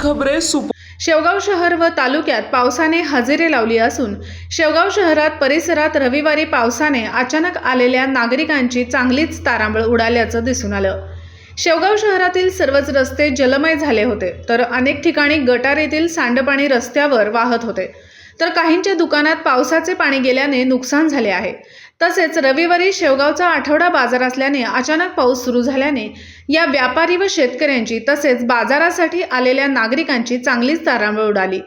खबरे सुप शेवगाव शहर व तालुक्यात पावसाने हजेरी लावली असून शेवगाव शहरात परिसरात रविवारी पावसाने अचानक आलेल्या नागरिकांची चांगलीच तारांबळ उडाल्याचं दिसून आलं. शेवगाव शहरातील सर्वच रस्ते जलमय झाले होते तर अनेक ठिकाणी गटारीतील सांडपाणी रस्त्यावर वाहत होते. तर काहींच्या दुकानात पावसाचे पाणी गेल्याने नुकसान झाले आहे. तसेच रविवारी शेवगावचा आठवडा बाजार असल्याने अचानक पाऊस सुरू झाल्याने या व्यापारी व शेतकऱ्यांची तसेच बाजारासाठी आलेल्या नागरिकांची चांगलीच तारांबळ उडाली.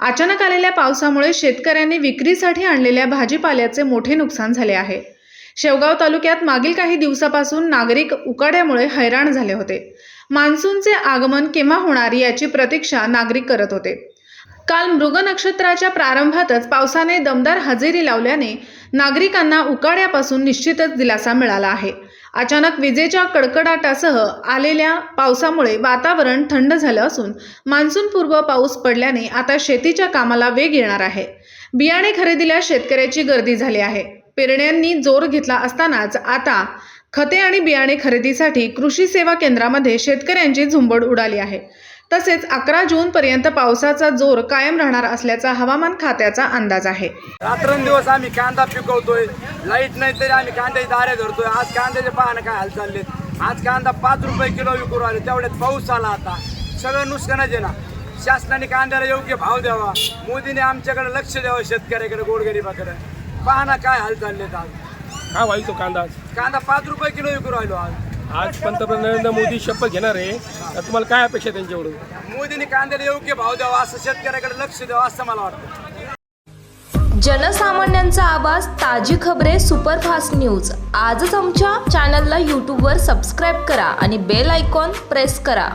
अचानक आलेल्या पावसामुळे शेतकऱ्यांनी विक्रीसाठी आणलेल्या भाजीपाल्याचे मोठे नुकसान झाले आहे. शेवगाव तालुक्यात मागील काही दिवसापासून नागरिक उकाड्यामुळे हैराण झाले होते. मान्सूनचे आगमन केव्हा होणार याची प्रतीक्षा नागरिक करत होते. काल मृग नक्षत्राच्या प्रारंभातच पावसाने दमदार हजेरी लावल्याने नागरिकांना उकाड्यापासून निश्चितच दिलासा मिळाला आहे. अचानक विजेच्या कडकडाटासह आलेल्या पावसामुळे वातावरण थंड झालं असून मान्सूनपूर्व पाऊस पडल्याने आता शेतीच्या कामाला वेग येणार आहे. बियाणे खरेदीला शेतकऱ्याची गर्दी झाली आहे. पेरण्यांनी जोर घेतला असतानाच आता खते आणि बियाणे खरेदीसाठी कृषी सेवा केंद्रामध्ये शेतकऱ्यांची झुंबड उडाली आहे. तसेच अकरा जून पर्यंत पावसाचा जोर कायम राहणार असल्याचा हवामान खात्याचा अंदाज आहे. रात्रंदिवस आम्ही कांदा पिकवतोय. लाइट नाही तरी आम्ही कांद्याची दारे धरतोय. आज कांद्याचे पाहणं काय हाल चालले आज कांदा पाच रुपये किलो विकू राहिले तेवढ्यात पाऊस आला आता. सगळं नुकसानच आहे ना शासनाने कांद्याला योग्य भाव द्यावा. मोदीने आमच्याकडे लक्ष द्यावं शेतकऱ्याकडे गोरगरिबाकडे पाहणं काय हाल चाललेत आज? काय व्हायचं तो कांदा? कांदा पाच रुपये किलो विकू राहिलो आज. आज पंतप्रधान नरेंद्र मोदी शपथ घेणार आहे. तर तुम्हाला काय अपेक्षा आहे त्यांच्याकडून? मोदीने कांद्याला योग्य भाव द्यावा असं शेतकऱ्याकडे लक्ष द्यावं असं मला वाटतं. जनसामान्यांचा आवाज ताजी खबरे सुपरफास्ट न्यूज. आजच आमच्या चॅनलला यूट्यूबवर सबस्क्राईब करा आणि बेल आयकॉन प्रेस करा.